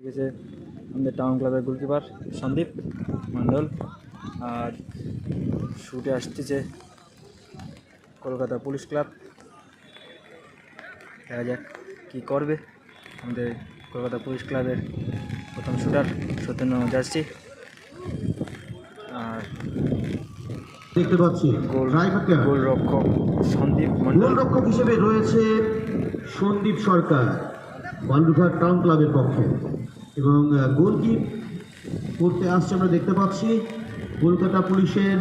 ঠিক আছে? আমাদের টাউন ক্লাবের গোলকিপার সন্দীপ মণ্ডল। আর শুটে আসতেছে কলকাতা পুলিশ ক্লাব দেখা যাক কী করবে আমাদের কলকাতা পুলিশ ক্লাবের প্রথম শুটার সত্যেন্দ্র যাচ্ছি আর দেখতে পাচ্ছি। গোলরক্ষক সন্দীপ মণ্ডল। গোলরক্ষক হিসেবে রয়েছে সন্দীপ সরকার। বালুরঘাট টাউন ক্লাবের পক্ষে। এবং গোলকিপ করতে আসছে আমরা দেখতে পাচ্ছি। কলকাতা পুলিশের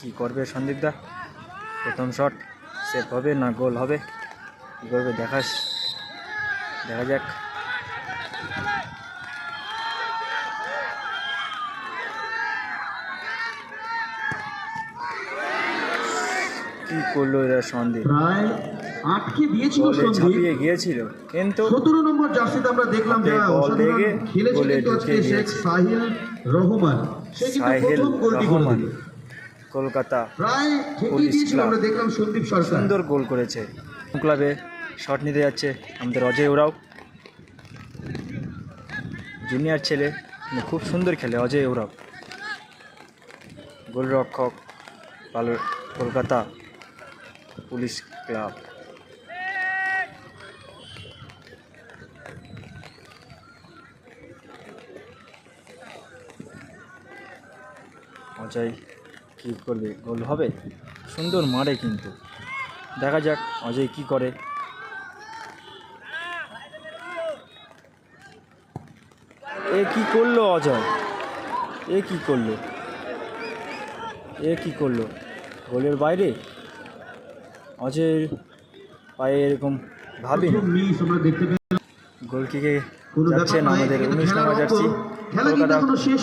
কি করবে সন্দীপদা প্রথম শট সেভ হবে না গোল হবে? কী করবে? দেখাস। দেখা যাক। কি করল এরা সন্দীপ? প্রায় আটকে দিয়েছিল সন্দীপ। গিয়েছিল। কিন্তু সতেরো নম্বর জার্সিতে আমরা দেখলাম যারা অসাধারণ লেগে খেলেছে কিন্তু আজকে শেখ সাহিল রহমান। সে কিন্তু প্রথম গোলটি করে রহমান দিল। কলকাতা প্রায় পুলিশ ক্লাব। আমরা দেখলাম সন্দীপ সরকার। সুন্দর গোল করেছে। ক্লাবে শট নিতে যাচ্ছে আমাদের অজয় ওরাও। জুনিয়র ছেলে খুব সুন্দর খেলে অজয় ওরাও। গোলরক্ষক ভালো কলকাতা। Police club. অজয়, কী করবে? গোল হবে? সুন্দর মারে কিন্তু। দেখা যাক অজয় কি করে। এ কি করল অজয়? এ কি করল? এ কি করল? গোলের বাইরে? অজয় পায়ে এরকম আমরা গোল কিকে যাচ্ছেন আমাদের উনিশ নম্বর কলকাতা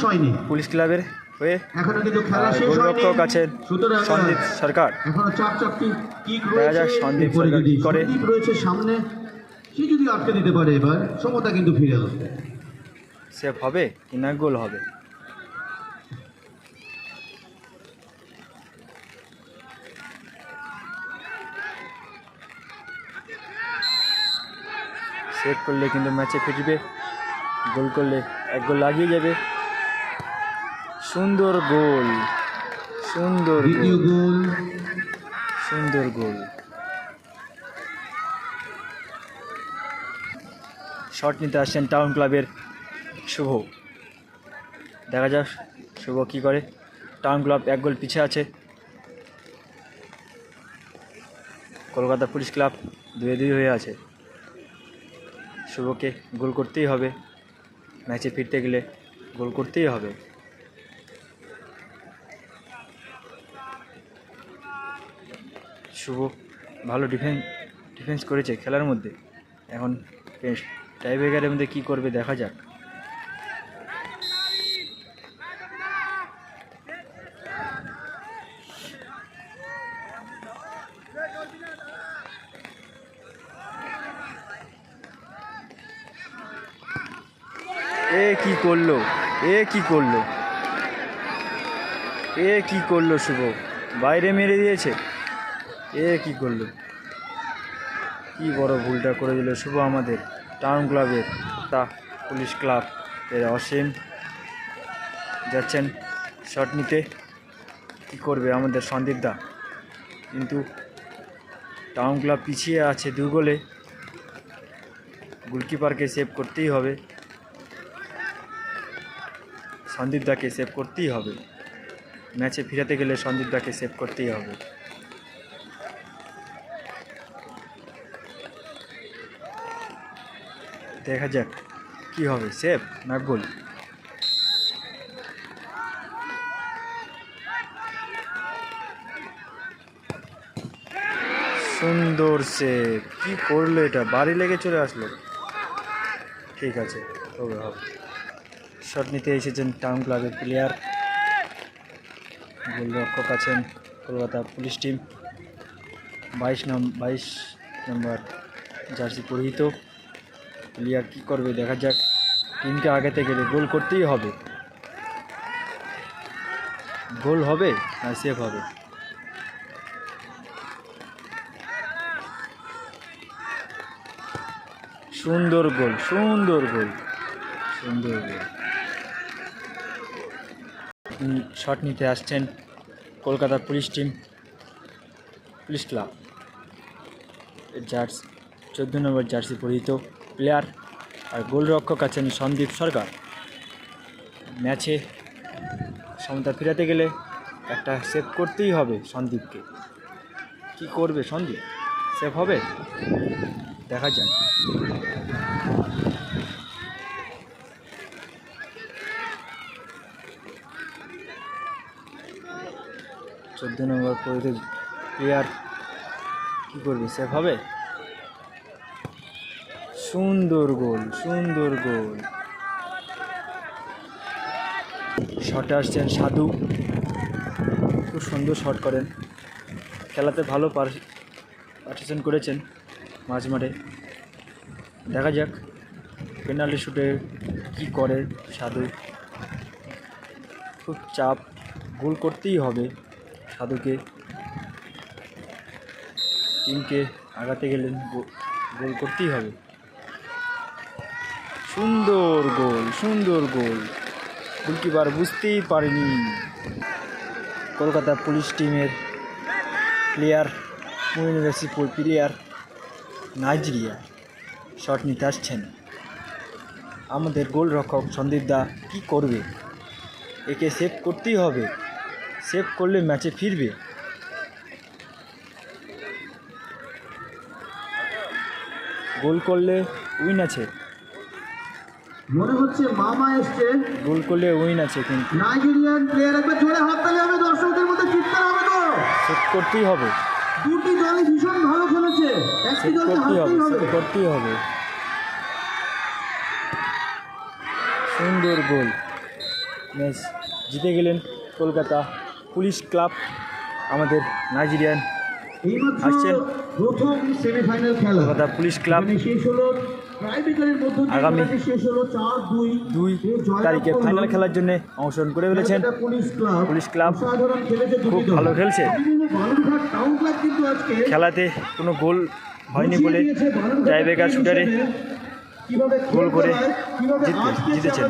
হয়নি। পুলিশ ক্লাবের হয়ে গোলরক্ষক আছেন সন্দীপ সরকার। দেখা যাক সন্দীপ সরকার কি করে। রয়েছে সামনে। সে যদি আটকে দিতে পারে এবার সমতা কিন্তু ফিরে আসবে। সেভ হবে কি না গোল হবে। সেভ করলে কিন্তু ম্যাচে ফিরবে গোল করলে এক গোল লাগিয়ে যাবে। সুন্দর গোল সুন্দর গোল সুন্দর গোল। শট নিতে আসছেন টাউন ক্লাবের শুভ। দেখা যাক শুভ কি করে। টাউন ক্লাব এক গোল পিছে আছে। কলকাতা পুলিশ ক্লাব দুয়ে দুই হয়ে আছে। শুভকে গোল করতেই হবে। ম্যাচে ফিরতে গেলে গোল করতেই হবে। শুভ ভালো ডিফেন্স ডিফেন্স করেছে খেলার মধ্যে। এখন টাইব্রেকারের মধ্যে কী করবে দেখা যাক। এ কি করল? এ কি করল? এ কি করল শুভ? বাইরে মেরে দিয়েছে? এ কি করল? কি বড় ভুলটা করে দিল শুভ আমাদের? টাউন ক্লাবের, তা পুলিশ ক্লাব এর অসীম যাচ্ছেন শট নিতে। কী করবে আমাদের সন্দীপ দা? কিন্তু টাউন ক্লাব পিছিয়ে আছে দু গোলে গোলকিপারকে সেভ করতেই হবে। সন্দীপ দাকে সেভ করতেই হবে। ম্যাচে ফিরাতে গেলে সন্দীপ দাকে সেভ করতেই হবে। দেখা যাক কি হবে। সেভ না গোল সুন্দর সেভ কি করল এটা? বাড়ি লেগে চলে আসলো? ঠিক আছে হবে হবে। শট নিতে এসেছেন টাউন ক্লাবের প্লেয়ার গোলরক্ষক আছেন কলকাতা পুলিশ টিম বাইশ নম, বাইশ নম্বর জার্সি পরিহিত। প্লেয়ার কী করবে দেখা যাক। টিমকে আগাতে গেলে গোল করতেই হবে। গোল হবে না সেভ হবে? সুন্দর গোল সুন্দর গোল সুন্দর গোল। শট নিতে আসছেন কলকাতার পুলিশ টিম, পুলিশ ক্লাব। জার্স, চোদ্দ নম্বর জার্সি পরিহিত প্লেয়ার আর গোলরক্ষক আছেন সন্দীপ সরকার। ম্যাচে সমতা ফিরাতে গেলে একটা সেভ করতেই হবে সন্দীপকে। কি করবে সন্দীপ? সেভ হবে? দেখা যাক। চোদ্দ নম্বর পরিতে প্লেয়ার কী করবে সেভ হবে? সুন্দর গোল সুন্দর গোল। শটে আসছেন সাধু। খুব সুন্দর শট করেন। খেলাতে ভালো পার্টিসিপেশন করেছেন মাঝ মাঠে। দেখা যাক পেনাল্টি শুটে কি করে সাধু। খুব চাপ, গোল করতেই হবে। সাধুকে, টিমকে আগাতে গেলেন গোল করতেই হবে। সুন্দর গোল সুন্দর গোল। গোলকিপার বুঝতেই পারেনি। কলকাতা পুলিশ টিমের player university player Nigeria. Shot নিতে আসছেন। আমাদের গোলরক্ষক সন্দীপ দা কী করবে? একে সেভ করতেই হবে। সেভ করলে ম্যাচে ফিরবে। গোল করলে উইন আছে। মনে হচ্ছে মামা এসছে। গোল করলে উইন আছে কিন্তু। নাইজেরিয়ান প্লেয়ার একবার জোরে হাত তালি হবে দর্শকদের মধ্যে চিৎকার হবে তো। সেভ করতেই হবে। দুটি দলই ভীষণ ভালো খেলেছে। একটি দলকে করতেই হবে হবে। করতেই হবে। সুন্দর গোল। ম্যাচ জিতে গেলেন কলকাতা। পুলিশ ক্লাব আমাদের নাইজেরিয়ান আসছেন। প্রথম সেমিফাইনাল খেলা পুলিশ ক্লাব শেষ হলো। আগামী দুই। তারিখে ফাইনাল খেলার জন্য অংশগ্রহণ করে ফেলেছেন। Police club. খুব ভালো খেলছে। খেলাতে কোনো গোল হয়নি বলে টাইব্রেকার শুটারে গোল করে জিতেছেন।